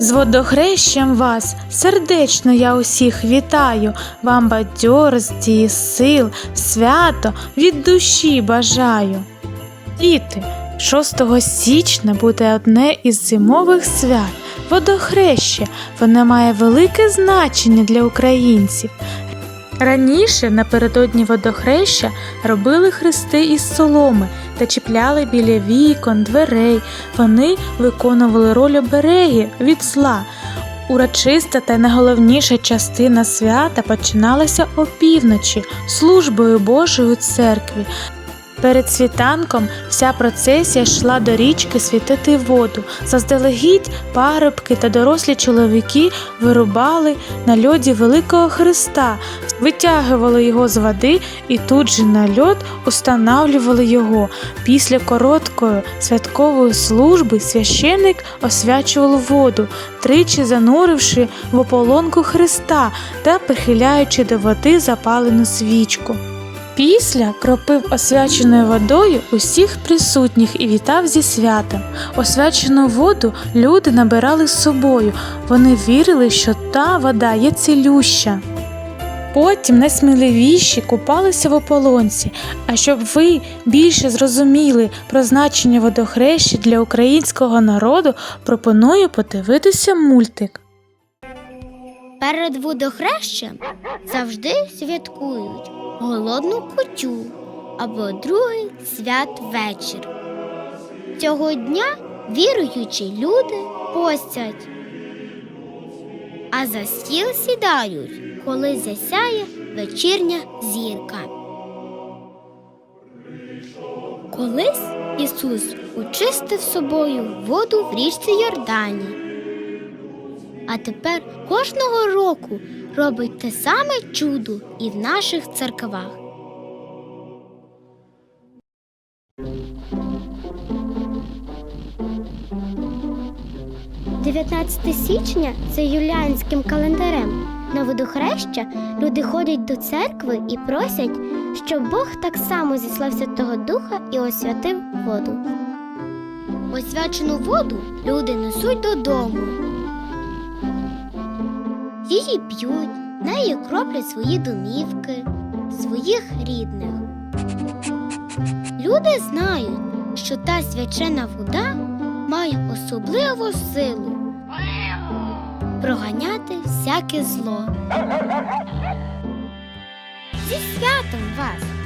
З водохрещем вас сердечно я усіх вітаю, вам бадьорості і сил, свято від душі бажаю. Діти, 6 січня буде одне із зимових свят водохреще. Воно має велике значення для українців. Раніше напередодні водохреща робили хрести із соломи та чіпляли біля вікон, дверей. Вони виконували роль оберегів від зла. Урочиста та найголовніша частина свята починалася опівночі службою Божої церкві. Перед світанком вся процесія йшла до річки світити воду. Заздалегідь парубки та дорослі чоловіки вирубали на льоді великого Христа, витягували його з води і тут же на льод устанавлювали його. Після короткої святкової служби священник освячував воду, тричі зануривши в ополонку Христа та прихиляючи до води запалену свічку. Після кропив освяченою водою усіх присутніх і вітав зі святом. Освячену воду люди набирали з собою. Вони вірили, що та вода є цілюща. Потім найсміливіші купалися в ополонці. А щоб ви більше зрозуміли про значення водохреща для українського народу, пропоную подивитися мультик. Перед водохрещем завжди святкують голодну кутю або другий святвечір. Цього дня віруючі люди постять, а за стіл сідають, коли засяє вечірня зірка. Колись Ісус очистив собою воду в річці Йордані. А тепер кожного року робить те саме чудо і в наших церквах. «19 січня це юліанським календарем. На водохреща люди ходять до церкви і просять, щоб Бог так само зіслав Святого Духа і освятив воду. Освячену воду люди несуть додому. Її п'ють, нею кроплять свої домівки, своїх рідних. Люди знають, що та свячена вода має особливу силу проганяти всяке зло. Зі святом вас!